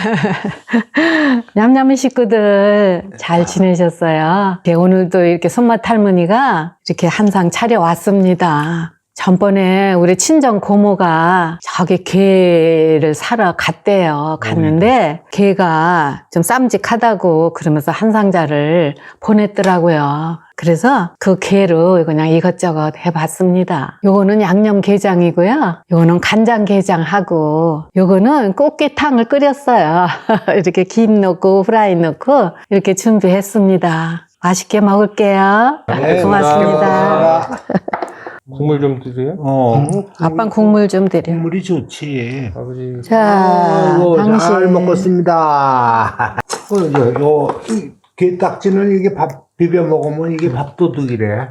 냠냠이 식구들 잘 지내셨어요? 네, 오늘도 이렇게 손맛 할머니가 이렇게 한상 차려왔습니다. 전번에 우리 친정 고모가 저기 게를 사러 갔대요. 갔는데 게가 좀 쌈직하다고 그러면서 한 상자를 보냈더라고요. 그래서 그 게로 그냥 이것저것 해봤습니다. 요거는 양념 게장이고요. 요거는 간장 게장하고 요거는 꽃게탕을 끓였어요. 이렇게 김 넣고 후라이 넣고 이렇게 준비했습니다. 맛있게 먹을게요. 네, 고맙습니다. 국물 좀 드세요. 어, 아빠 국물 좀 드려. 국물이 좋지. 아버지. 자, 아이고, 잘 당신. 먹었습니다. 어, 요, 요, 이 게딱지는 이게 밥 비벼 먹으면 이게 밥도둑이래.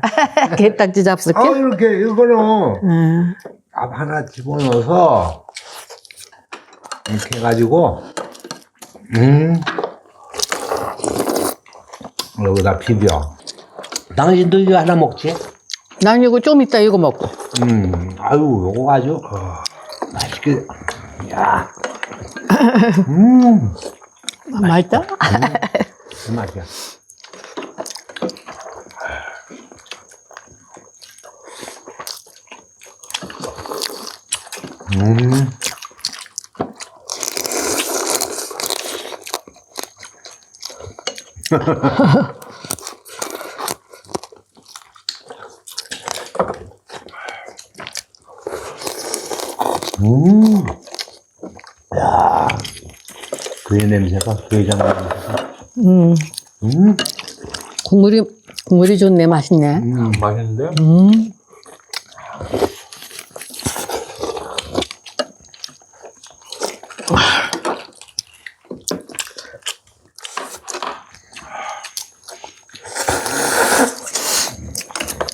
게딱지 잡술게. 아, 이렇게, 이거는 응. 밥 하나 집어넣어서 이렇게 해가지고, 음, 여기다 비벼. 당신도 이거 하나 먹지? 난 이거 좀 이따 이거 먹고. 음, 아유, 요거 아주, 어, 맛있게, 야. 음, 아, 맛있다? 그 맛이야. 음. 음. 야. 그의 냄새가 게장 냄새가. 음. 음. 국물이, 국물이 좋네. 맛있네. 음. 맛있는데요? 음.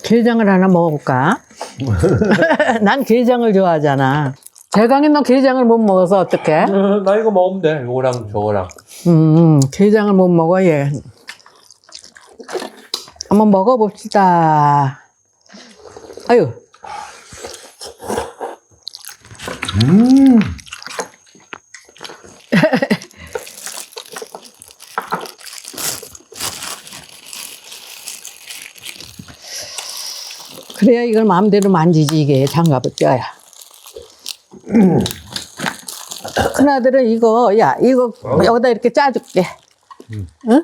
게장을 하나 먹어볼까? 난 게장을 좋아하잖아. 대강이 너 게장을 못 먹어서 어떡해? 어, 나 이거 먹으면 돼. 요거랑 저거랑. 음, 게장을 못 먹어, 얘. 한번 먹어봅시다. 아유, 음. 그래야 이걸 마음대로 만지지, 이게 장갑을 껴야. 큰아들은 이거, 야, 이거 여기다 이렇게 짜줄게. 응?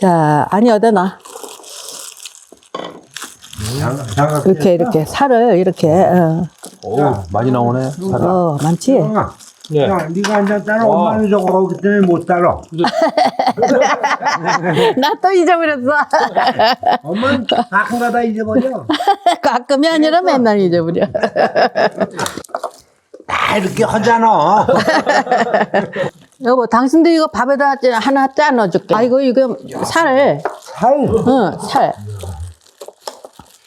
자, 아니, 여기다 놔. 이렇게, 이렇게. 살을 이렇게, 어, 오, 많이 나오네. 살이. 어 많지? 아, 네. 야, 네가 앉아 따라 와. 엄마는 저거 하기 때문에 못 따라. 나 또 잊어버렸어. 엄마는 가끔가다 잊어버려. 가끔이 아니라 맨날 잊어버려. 다 이렇게 하잖아. 여보, 당신도 이거 밥에다 짜- 하나 짜 넣어줄게. 아, 이거, 이거, 살. 살. 응, 살.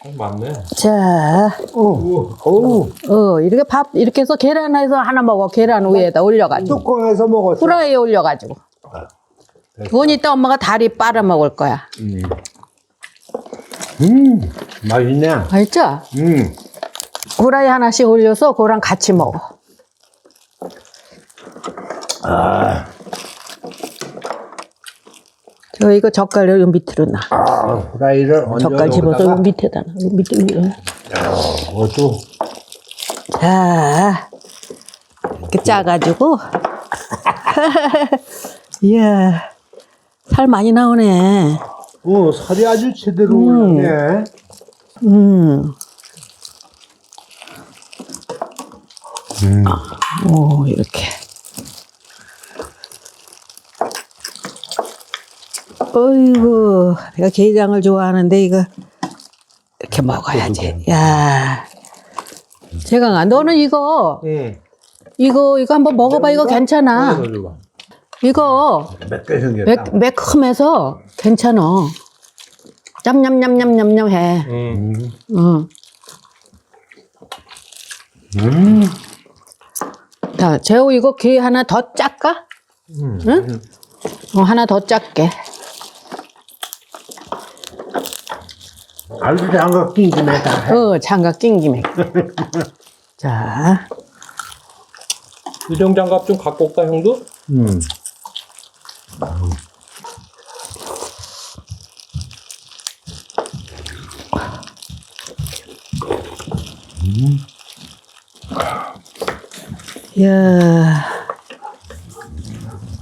어, 맞네. 자, 오, 오. 어, 이렇게 밥, 이렇게 해서 계란에서 하나 먹어. 계란 위에다 올려가지고. 뚜껑에서 먹었어. 후라이에 올려가지고. 그건 이따 엄마가 다리 빨아 먹을 거야. 음. 음, 맛있네. 알죠? 음. 후라이 하나씩 올려서 그거랑 같이 먹어. 아, 저 이거 젓갈을 요 밑으로 놔. 아, 후라이를 얹어 젓갈 집어서 요 밑에다 놔. 요 밑에 위에. 그것도 자, 이렇게 짜가지고. 이야, 살 많이 나오네. 어, 살이 아주 제대로 음. 올랐네. 음. 오, 이렇게. 어이구, 내가 게장을 좋아하는데 이거 이렇게 먹어야지. 야, 재강아, 너는 이거 응. 이거 이거 한번 먹어봐. 이거 괜찮아. 이거 생겼다. 매, 매콤해서 괜찮아. 냠냠냠냠냠냠 해. 응. 음. 응. 음. 자, 재호 이거 게 하나 더 짤까? 음. 응? 어, 하나 더 짤게. 아주 장갑 낀 김에 다 해. 어, 장갑 낀 김에. 자, 유정 장갑 좀 갖고 올까 형도? 음. 이야,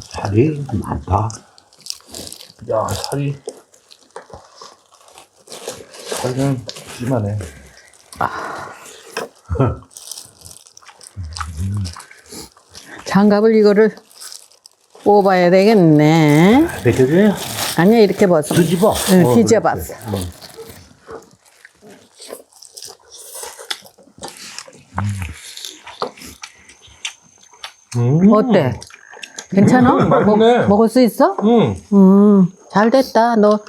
살이 많다. 야 살이 살은 심하네. 장갑을 이거를 뽑아야 되겠네. 배터리요? 아니야, 이렇게 벗어. 뒤집어. 응, 어, 뒤집었어. 음. 어때? 괜찮아? 맛있네. 먹, 먹을 수 있어? 음. 음, 잘 됐다. 너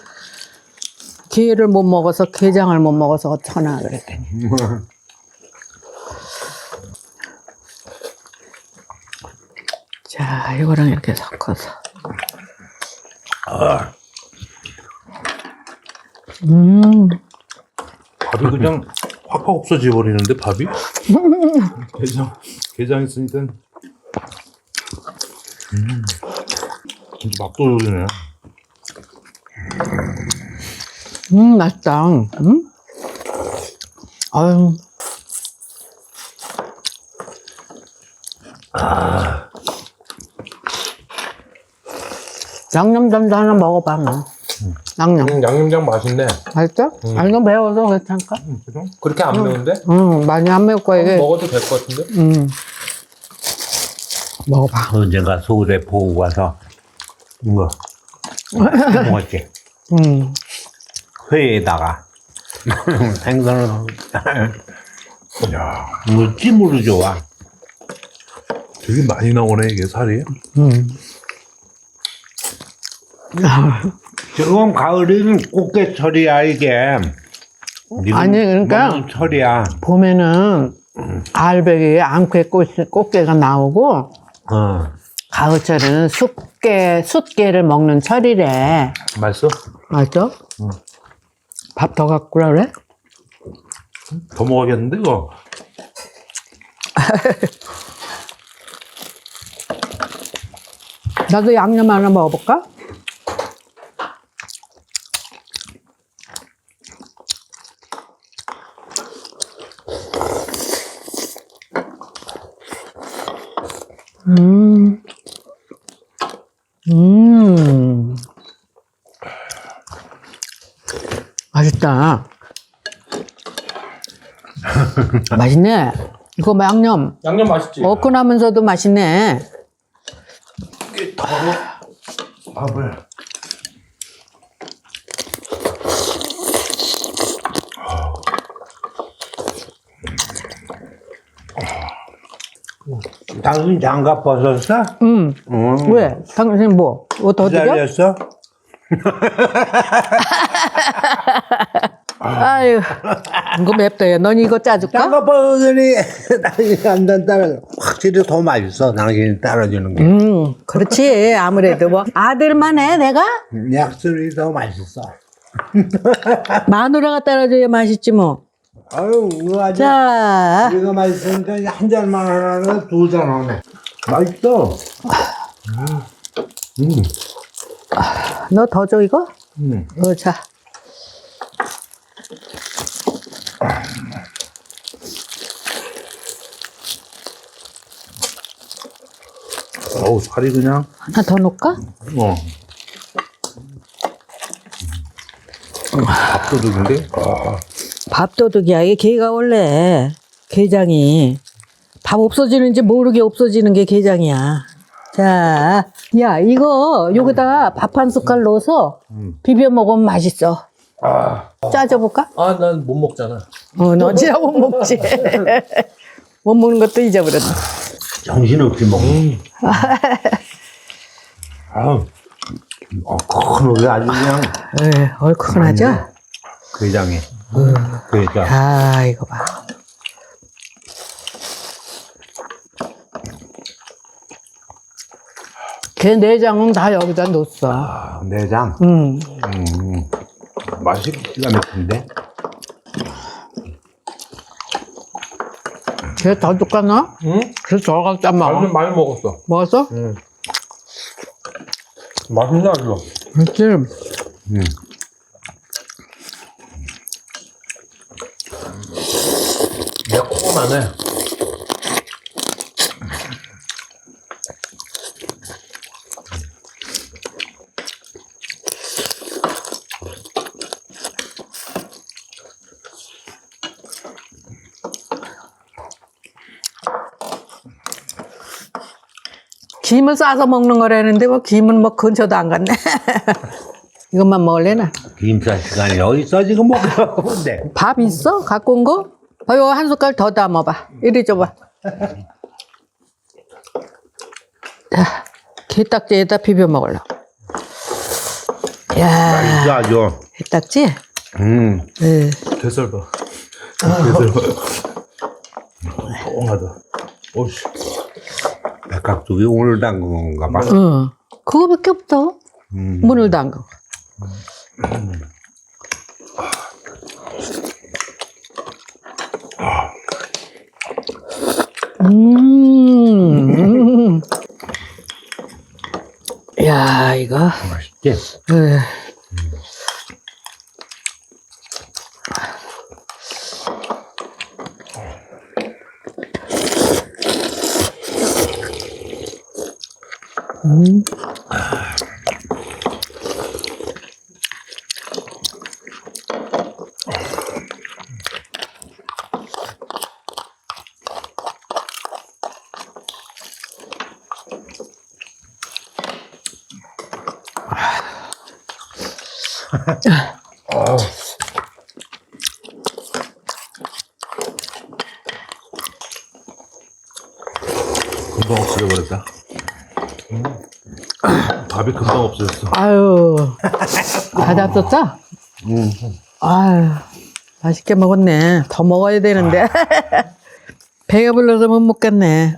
게를 못 먹어서 게장을 못 먹어서 어쩌나 그랬더니. 자, 이거랑 이렇게 섞어서. 음, 밥이 그냥 확확 없어져 버리는데 밥이? 게장 게장 있으니까 음 진짜 막도둑이네. 음, 맛있다. 음? 아유. 양념장도 하나 먹어봐, 너. 양념. 음, 양념장 맛있네. 맛있어? 아니, 너 매워서 괜찮을까? 음, 그죠? 그렇게 안 매운데? 응, 많이 안 매울 거야, 이게. 먹어도 될 것 같은데? 음. 먹어봐. 언젠가 서울에 보고 가서 이거 먹었지. 음. 회에다가 생선을 야, 뭐 찜으로 좋아. 되게 많이 나오네 이게 살이. 음. 지금 가을에는 꽃게철이야 이게. 지금 아니, 그러니까 먹는 철이야. 봄에는 알배기에 꽃, 꽃게가 나오고, 어. 가을철에는 숫게, 숫게를 먹는 철이래. 맛있어? 맞죠? 밥 더 갖고 오라 그래? 더 먹어야겠는데 이거. 나도 양념 하나 먹어볼까? 맛있다. 맛있네. 이거 뭐 양념. 양념 맛있지? 얼큰하면서도 맛있네. 밥을. 당신 장갑 벗었어? 음. 응. 왜? 당신 뭐? 뭐더 드려? 기다렸어? 아유, 이거 맵다. 야. 넌 이거 짜줄까? 벗으니 당신이 안 된다면 확실히 더 맛있어. 당신이 따라주는 게. 음, 그렇지. 아무래도 뭐 아들만 해, 내가? 약술이 더 맛있어. 마누라가 따라줘야 맛있지 뭐. 아유, 이거 아주 자, 이거 맛있으니까 한 잔만 하나는 두잔 하네. 맛있어. 음. 너더 줘, 이거? 음. 어, 자. 어우 살이 그냥. 하나 더 넣을까? 어. 밥도둑인데? 아, 밥도둑이야. 이게 게가 원래 게장이 밥 없어지는지 모르게 없어지는 게 게장이야. 자, 야, 이거 여기다 밥한 숟갈 넣어서 비벼 먹으면 맛있어. 아, 짜줘볼까? 아, 난 못 먹잖아. 어, 너 진짜 못 먹지. 못 먹는 것도 잊어버렸네. 정신없이 먹는. 아우, 어, 큰게 아주 그냥 에이, 얼큰하죠? 게장에. 게장. 아, 이거 봐. 걔 내장은 다 여기다 넣었어. 아, 내장. 음. 음. 맛이 기가 막힌데? 걔더 줄까, 너? 응? 그래서 더 갖다 먹어. 많이, 많이 먹었어. 먹었어? 응. 맛있네, 아주. 그렇지. 음. 매콤하네. 김을 싸서 먹는 거라는데 뭐 김은 뭐 근처도 안 갔네. 이것만 먹을래나? 김쌀 시간이 어디 있어 지금 먹어본데. 밥 있어? 갖고 온 거? 아, 이거 한 숟갈 더 담아봐. 이리 줘봐. 자, 게딱지에다 비벼 먹을라. 야, 이거 아주. 게딱지? 음. 예. 개설봐. 개설봐. 뻥하다. 오씨. 백각두기 오늘 담근 건가 봐. 응. 그거밖에 없어. 음. 문을 담그. 음. 야, 이거. 맛있지? 에. 음. 금방 없어져 버렸다. 밥이 금방 없어졌어. 아유, 다 잡섰어? 음. 아유, 맛있게 먹었네. 더 먹어야 되는데. 배가 불러서 못 먹겠네.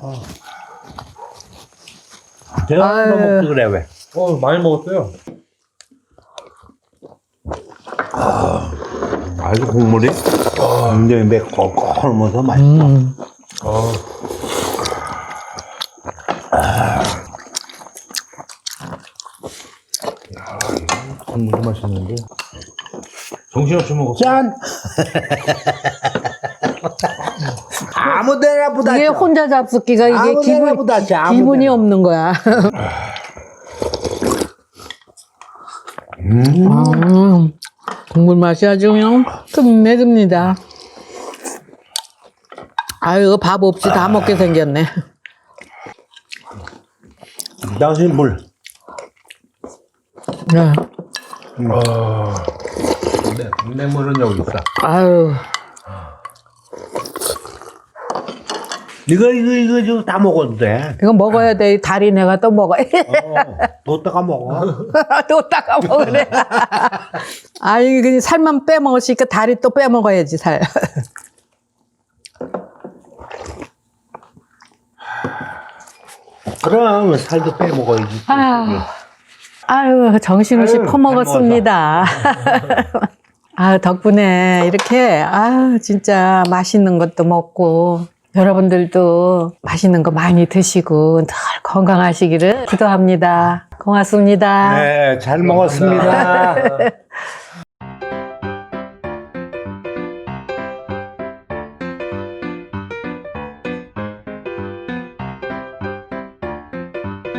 내가 아유. 너 먹지 그래 왜? 어 많이 먹었어요. 아주 국물이 굉장히 맵고 꼴면서 맛있다. 음. 아. 국물도 맛있는데. 정신없이 먹었어. 짠! 아무 데나 보다 이게 줘. 혼자 잡숫기가 이게 아무 데나 기분, 보다 줘, 아무 기분이 데나. 없는 거야. 음, 국물 맛이 아주 그냥 끝내줍니다. 아유, 이거 밥 없이 다 먹게 생겼네. 당신 물. 네. 네, 내 물은 여기 있어. 아유, 이거 이거 이거 지금 다 먹어도 돼. 이거 먹어야 돼. 이 다리 내가 또 먹어. 어, 뒀다가 먹어. 또 닦아 먹으래. 아, 이게 그냥 살만 빼먹었으니까 다리 또 빼먹어야지, 살. 그럼 살도 빼 먹어야지. 아유, 아유 정신없이 아유, 퍼먹었습니다. 아 덕분에 이렇게 아 진짜 맛있는 것도 먹고 여러분들도 맛있는 거 많이 드시고 늘 건강하시기를 기도합니다. 고맙습니다. 네, 잘 먹었습니다.